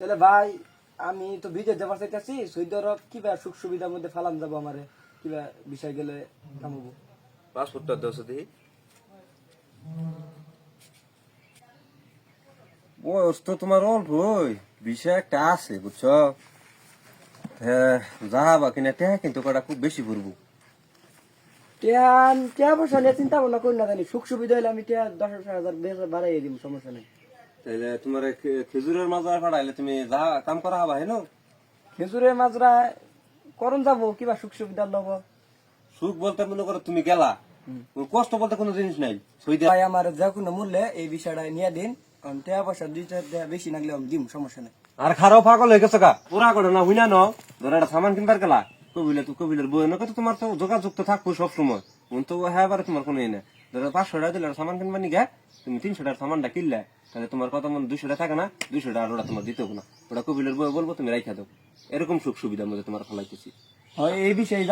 তাহলে ভাই আমি তো বিদেশ যাবার চাইতেছি সৌদি আরব কিবা সুখ সুবিধার মধ্যে ফালান যাব আমারে? কিবা বিষয় গেলে কামাবো। পাসপোর্টটা দেওয়া দেখি। বয়স তো তোমার অল্পই বিষয় একটা আছে বুঝছ? হ্যাঁ যাবা কিনা টেহা কিন্তু কটা খুব বেশি পড়ব টিয়া পয়সা নিয়ে চিন্তা ভাবনা করি না জানি সুখ সুবিধা হলে আমি টিয়া দশ হাজার বাড়াই দিব সমস্যা নেই। তাহলে তোমার খেজুরের মাজার ফাড়াইলে তুমি যা কাম করা হবা হেন। খেজুরের মাজরা করণ যাব কিবা সুখ সুবিধা লব। সুখ বলতে মনে করো তুমি গেলা। কষ্ট বলতে কোনো জিনিস নাই। ভাই আমার যে কোনো মূল্যে এই বিষয়টা নিয়ে দিন। কারণ টিয়া পয়সা দুই টাকা বেশি নাগলে আমি দিম সমস্যা নেই। আর খারাপ পাগল হয়ে গেছে গা। পুরা করে না হুইনা ন। ধর একটা সামান কিনবার গেলা। কবিলে তো কবিলের বই তো তোমার তো যোগাযোগ তো থাকব সবসময়। মন তো হ্যাঁ তোমার কোনো ইয়ে না ধরো পাঁচশো টাকা দিলে সামান কিনবা নিগে তুমি তিনশো টাকার সামানটা কিনলে তাহলে তোমার কত মন? দুশো টাকা থাকে না? দুশো টাকা ওটা তোমার দিতে না। ওটা কবিলের বই বলব তুমি রাইখা দাও। এরকম সুখ সুবিধার মধ্যে তোমার ফলাইতেছি এই বিষয়ে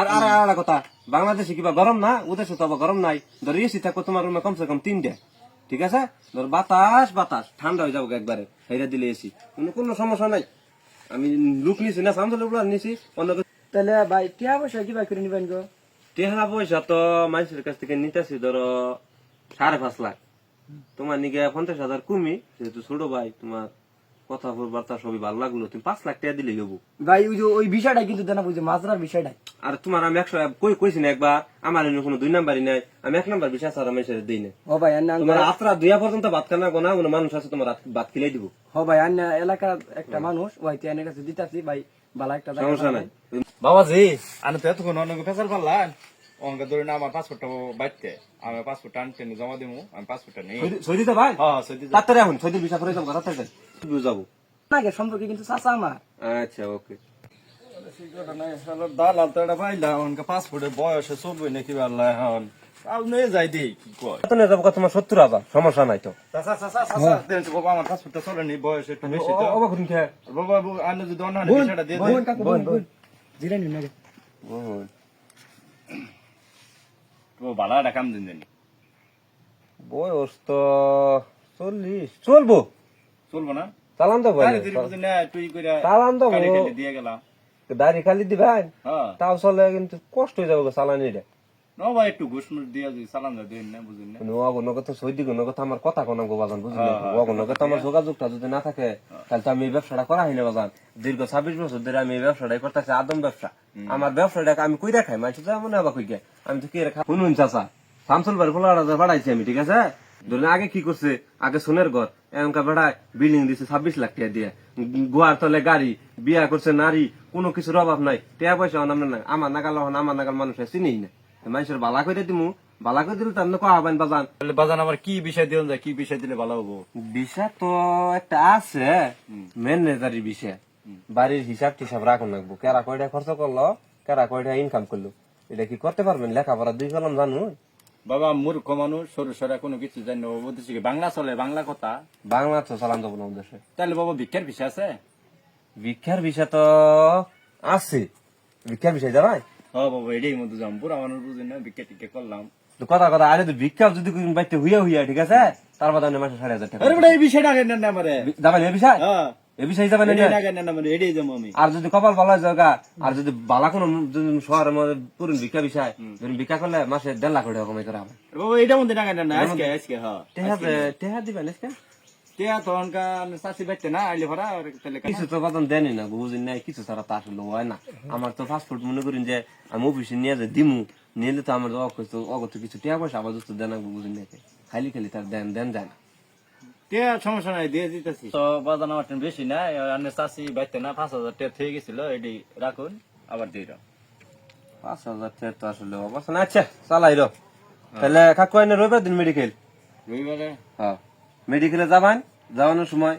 আর আর আর কথা বাংলাদেশে কিবা গরম না? ওদেশে তো গরম নাই। ধর এসি থাকো তোমার রুমে কমসে কম তিনটে। ঠিক আছে? ধর বাতাস বাতাস ঠান্ডা হয়ে যাব একবারে। হেরা দিলে এসি কোনো কোনো সমস্যা নাই। আমি লুক নিছি না সামনে নিছি। অন্য তাহলে ভাই টিয়া পয়সা কিবা করে নিবেন গো? টেহা পয়সা তো মানুষের কাছ থেকে নিতেছি ধরো সাড়ে পাঁচ লাখ। তোমার নিকে পঞ্চাশ হাজার কমি যেহেতু ছোট ভাই তোমার কথা বার্তা সবই ভালো লাগল। তুমি পাঁচ লাখ টাকা দিলেই হব ভাই ওই যে ওই বিষয়টা কিন্তু জানা বুঝে মাজরার বিষয়টা। আর তোমার আমি একশো কই কইছি না একবার আমার কোনো দুই নাম্বারই নাই আমি এক নাম্বার বিশ্বাস আর আমি সেটা দিই না। ও ভাই তোমার আত্রা দুইয়া পর্যন্ত ভাত খানা গোনা কোনো মানুষ আছে তোমার ভাত খেলে দিব। হ ভাই আন্না এলাকার একটা মানুষ ওই তিয়ানের কাছে দিতাছি ভাই বালা একটা সমস্যা নাই। বাবাজি। আমি তো এতক্ষণ অনেক ফেসার পারলাম অঙ্ক ধরে না আমার পাসপোর্টটা বাইতে আমি পাসপোর্টটা আনতে জমা দিব আমি পাসপোর্টটা নেই। সৈদিতে ভাই? হ্যাঁ সত্যি তাড়াতাড়ি এখন সৈদির বিষয় করে যাব তাড়াতাড়ি যাব। নাকি সম্পর্কে কিন্তু চাচা আমার। আচ্ছা ওকে। দালাল তো এটা পাইলাম অঙ্ক পাসপোর্টের বয়সে চলবে নাকি পারলাম এখন। নিয়ে যাই দিই কি কয়? কত নিয়ে যাব তোমার সত্তর হাজার সমস্যা নাই তো। চাচা চাচা চাচা দেন তো বাবা আমার পাসপোর্টটা চলেনি বয়স একটু বেশি তো। বাবা যদি অন্য দিয়ে জিরা নিন নাকি? তো ভালো একটা দিন দেন। বয়স তো চল্লিশ চলবো। চলবো না? চালান তো আরে তুই বুঝি না তুই কইরা চালান তো দিয়ে গেলাম দাড়ি খালি দিবেন হ্যাঁ তাও চলে কিন্তু কষ্ট হয়ে যাবে চালানি রে ন ভাই একটু ঘুষ মুষ দিয়ে যদি চালান যায় দিন না বুঝুন না। অগণ কথা সৈদি গুণ কথা আমার কথা কোনো গো বাজান বুঝলি অগণ কথা আমার যোগাযোগটা যদি না থাকে তাহলে তো আমি এই ব্যবসাটা করা হয়নি বাজান। দীর্ঘ ছাব্বিশ বছর ধরে আমি এই ব্যবসাটাই করতেছি আদম ব্যবসা। আমার ব্যবসাটাকে আমি কই রাখাই মানুষ তো এমন আবার কই আমি তো কি রেখা শুনুন চাচা শামসুল বাড়ি ফোলা বাড়াইছি আমি ঠিক আছে? ধরুন আগে কি করছে? আগে সোনের ঘর এমকা বেড়ায় বিল্ডিং দিছে ছাব্বিশ লাখ টাকা দিয়ে। গোয়ার তলে গাড়ি বিয়া করছে নারী কোনো কিছুর অভাব নাই। টাকা পয়সা আমার নাগাল আমার নাগাল মানুষ চিনি না। মানুষের বালা করে দিমু বালা করে দিলে তার কয়া হবেন বাজান। তাহলে বাজান আমার কি বিষয় দিলেন যায় কি বিষয় দিলে ভালো হব? বিষয় তো একটা আছে ম্যানেজারি বিষয়। বাড়ির হিসাব টিসাব রাখুন লাগবো। কেরা কয়টা খরচ করল কেরা কয়টা ইনকাম করল এটা কি করতে পারবেন? লেখাপড়া দুই কলম জানো বাবা মূর্খ মানুষ সরু সরা কোনো কিছু জানি বাবা কি, বাংলা চলে বাংলা কথা। বাংলা তো চালান যাব না দেশে তাহলে বাবা ভিক্ষার বিষয় আছে? ভিক্ষার বিষয় তো আছে। ভিক্ষার বিষয় জানাই হ্যাঁ বাবা এটাই মধ্যে যাম পুরা মানুষ বুঝি না ভিক্ষা টিক্ষা করলাম। কথা কথা আরে তো ভিক্ষা যদি কোন বাইতে হইয়া হইয়া ঠিক আছে? তার বাদে আপনি মাসে সাড়ে হাজার টাকা। আরে এই বিষয়টা আগে নেন না আমারে। যাবেন এ বিষয়? হ্যাঁ। এ বিষয় যাবেন এটাই আগে না মানে এটাই যাব আমি। আর যদি কপাল ভালো জায়গা আর যদি বালা কোনো শহরের মধ্যে পুরুন ভিক্ষা বিষয় যদি ভিক্ষা করলে মাসে দেড় লাখ টাকা কমাই করা আরে বাবা এটা মধ্যে নেন না আজকে আজকে হ্যাঁ টেহা টেহা দিবেন আজকে? চাষি না আইলে ভরা কিছু তো বাদন দেনি না বুঝিন নাই কিছু ছাড়া তা আসলে হয় না আমার তো ফাস্টফুড মনে করেন যে আমি অফিসে নিয়ে যাই দিমু নিলে তো আমার অগত অগত কিছু টিয়া পয়সা আবার দোস্ত দেন বুঝিন নাই খালি খালি তার দেন দেন যায় না সমস্যা নাই দিয়ে দিতেছি তো বাজান আমার বেশি না চাষি বাইতে না পাঁচ হাজার টাকা থেকে গেছিল এটি রাখুন আবার দিয়ে দাও পাঁচ হাজার টাকা তো আসলে অবস্থা না আচ্ছা চালাই রো তাহলে কাকু এনে রবিবার দিন মেডিকেল রবিবারে হ্যাঁ মেডিকেলে যাবেন যাওয়ানোর সময়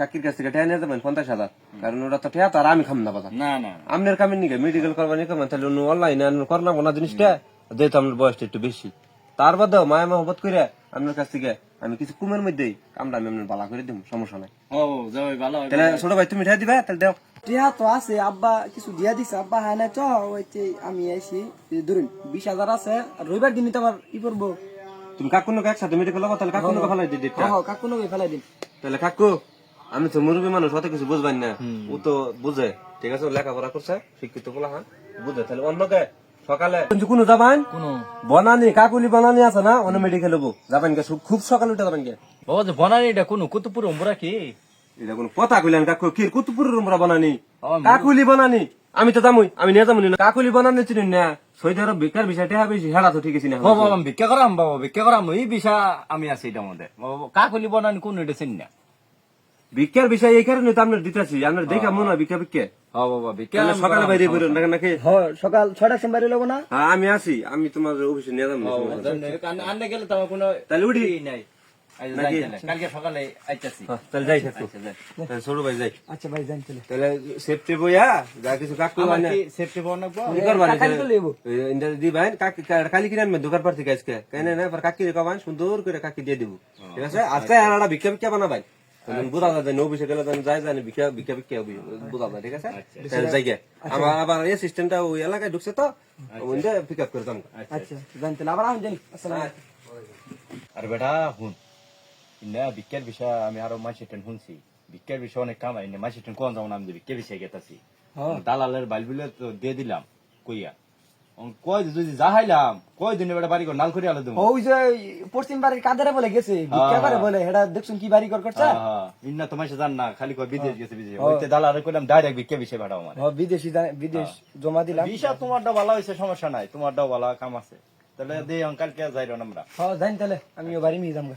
কাকির কাছ থেকে টেয়া নিয়ে যাবেন পঞ্চাশ হাজার। কারণ ওরা তো টেয়া তো আর আমি খাম না বাজার। না না আপনার কামের নিকে মেডিকেল করবার নিকে তাহলে অন্য অনলাইনে করলাম না জিনিসটা যেহেতু আপনার বয়সটা একটু বেশি। তার বাদেও মায়া মহব্বত করে আপনার কাছ থেকে আমি কিছু কুমের মধ্যেই কামটা আমি আপনার বালা করে দিব সমস্যা নাই। ও যাবে ভালো তাহলে ছোট ভাই তুমি ঠেয়া দিবে তাহলে দেও। টিয়া তো আছে আব্বা কিছু দিয়া দিছে আব্বা হ্যাঁ না তো আমি আইছি ধরুন বিশ হাজার আছে আর রবিবার দিন তো আমার ই করব। তুমি কাকু নকে একসাথে যাব তাহলে কাকু নকে ফেলাই দিই হ্যাঁ হ্যাঁ কাকু নগে ফেলাই দিন তাহলে কাকু আমি তো মুরব্বী মানুষ অত কিছু বুঝবেন না। ও তো বুঝে। ঠিক আছে লেখাপড়া করছে শিক্ষিত বলা হ্যাঁ বুঝে। তাহলে অন্যকে সকালে কোনো যাবেন বনানি কাকুলি বনানি আছে না? অন্য মেডিকেল হব যাবেন গে খুব সকালে উঠে যাবেন গে। বাবা যে বনানি এটা কোনো কুতুপুর উমরা কি? এটা কোনো কথা কইলেন কাকু কি কুতুপুরের উমরা বানানি? কাকুলি বানানি। আমি তো যামুই আমি নিয়ে যাব না কাকুলি বানানি চিনি না সৌদি আরব বেকার বিষয়টা বেশি হেরা তো ঠিক আছে না বাবা আমি ভিক্ষা করাম বাবা ভিক্ষা করাম এই বিষয় আমি আছি এটার মধ্যে বাবা কাকলি বনানি কোন এটা চিনি না ভিক্ষার বিষয় এই কারণে তো আপনার দিতেছি আপনার দেখা মনে হয় ভিক্ষা ভিক্ষা হ্যাঁ সকালে বাইরে বেরোন নাকি সকাল ছটার সময় বাইরে লবো না হ্যাঁ, আমি আছি আমি তোমার অফিসে নিয়ে যাব আন্নে গেলে তো আমার কোনো তাহলে উঠি নাই যাই তাহলে। কালকে সকালে আইতাছি। হ্যাঁ, তাহলে যাই আচ্ছা, যাই। তাহলে ছোট ভাই যাই। আচ্ছা ভাই জান চলে তাহলে সেফটি বইয়া যা কিছু কাকু আমার আনে কি সেফটি বনাবো কি করবা নি? ইন্দা দি বাইন কাকি কালি কিনে আনবে দোকান পার থেকে আজকে। কেন না পর কাকি রে কবান সুন্দর করে কাকি দিয়ে দিব। ঠিক আছে? আজকে আর ভিক্ষা ভিক্ষা বানাবাই তাহলে বুঝা যায় নৌ বিষয় গেলে তাহলে যাই জানি ভিক্ষা ভিক্ষা ভিক্ষা বুঝা যায় ঠিক আছে? তাহলে যাই গে আমার আবার এই সিস্টেমটা ওই এলাকায় ঢুকছে তো ওইটা পিক আপ করতাম আচ্ছা। জান চলে আবার আমি জানি আসসালামু আর বেটা হুন। না বিজ্ঞান বিষয় আমি আরও মাসি টেন শুনছি বিজ্ঞান বিষয় অনেক কাম আইনে মাসি টেন কোন যাব আমি যে বিজ্ঞান বিষয় গেতাছি দালালের বাইল বিলে তো দিয়ে দিলাম কইয়া কয় যদি যাহাইলাম কয় দিনে বেটা বাড়ি নাল করে আলো ওই যে পশ্চিম বাড়ির কাদারে বলে গেছে ভিক্ষা বলে এটা দেখছুন কি বাড়ি কর করছে ইন্না তোমার সাথে জান না খালি কয় বিদেশ গেছে বিদেশ ওইতে দালালের কইলাম ডাইরেক্ট বিজ্ঞান বিষয় ভাড়া আমার হ, বিদেশি বিদেশ জমা দিলাম বিষয় তোমারটা ভালো হয়েছে সমস্যা নাই তোমারটাও ভালো কাম আছে তাহলে দিয়ে কালকে যাই আমরা হ জানি তাহলে আমিও বাড়ি নিয়ে যাব